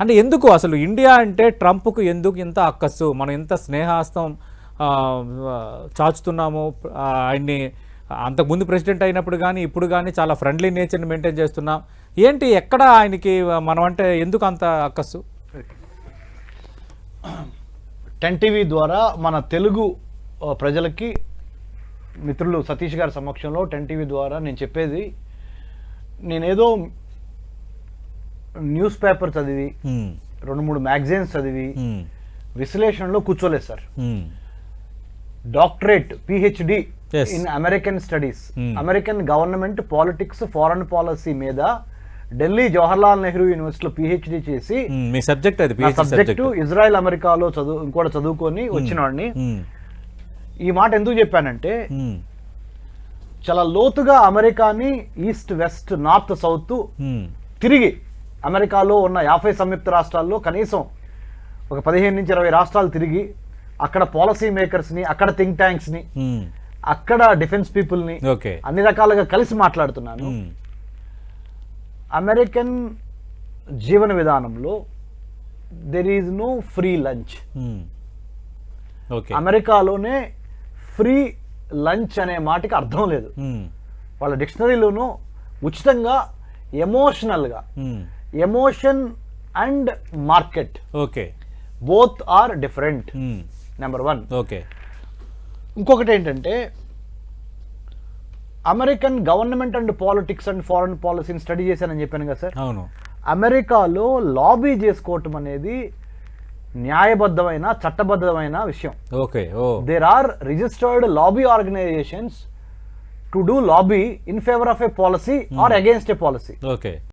అంటే ఎందుకు అసలు ఇండియా అంటే ట్రంప్కు ఎందుకు ఇంత అక్కస్సు మనం ఇంత స్నేహాస్తం చాచుతున్నాము? ఆయన్ని అంతకుముందు ప్రెసిడెంట్ అయినప్పుడు కానీ ఇప్పుడు కానీ చాలా ఫ్రెండ్లీ నేచర్ని మెయింటైన్ చేస్తున్నాం. ఏంటి ఎక్కడ ఆయనకి మనం అంటే ఎందుకు అంత అక్కస్సు టెన్ టీవీ ద్వారా మన తెలుగు ప్రజలకి మిత్రులు సతీష్ గారి సమక్షంలో టెన్ టీవీ ద్వారా నేను చెప్పేది నేనేదో న్యూస్ పేపర్ చదివి రెండు మూడు మ్యాగజైన్స్ చదివి విశ్లేషణలో కూర్చోలేదు sir. Doctorate PhD. In American studies. American government politics foreign policy మీద ఢిల్లీ జవహర్లాల్ నెహ్రూ యూనివర్సిటీలో పిహెచ్డి చేసి మీ సబ్జెక్ట్ అది సబ్జెక్టు ఇజ్రాయెల్ అమెరికాలో చదువు ఇంకోటి చదువుకొని వచ్చినవాడిని హ్మ్, ఈ మాట ఎందుకు చెప్పానంటే చాలా లోతుగా అమెరికాని ఈస్ట్ వెస్ట్ నార్త్ సౌత్ తిరిగి అమెరికాలో ఉన్న యాభై సంయుక్త రాష్ట్రాల్లో కనీసం ఒక పదిహేను నుంచి ఇరవై రాష్ట్రాలు తిరిగి అక్కడ పాలసీ మేకర్స్ని అక్కడ థింక్ ట్యాంక్స్ని హ్మ్, అక్కడ డిఫెన్స్ పీపుల్ని అన్ని రకాలుగా కలిసి మాట్లాడుతున్నాను. హ్మ్, అమెరికన్ జీవన విధానంలో there is no free lunch అమెరికాలోనే ఫ్రీ లంచ్ అనే మాటకి అర్థం లేదు. హ్మ్, వాళ్ళ డిక్షనరీలోనూ ఉచితంగా ఎమోషనల్గా emotion and market. Okay. Both are different. Number one. Okay. ఇంకొకటి ఏంటంటే American government and politics and foreign పాలసీని స్టడీ చేశానని చెప్పాను కదా సార్. అవును. అమెరికాలో లాబీ చేసుకోవటం అనేది న్యాయబద్ధమైన చట్టబద్ధమైన విషయం. Okay. Oh. There are registered lobby organisations to do lobby in favour of a policy or against a policy okay.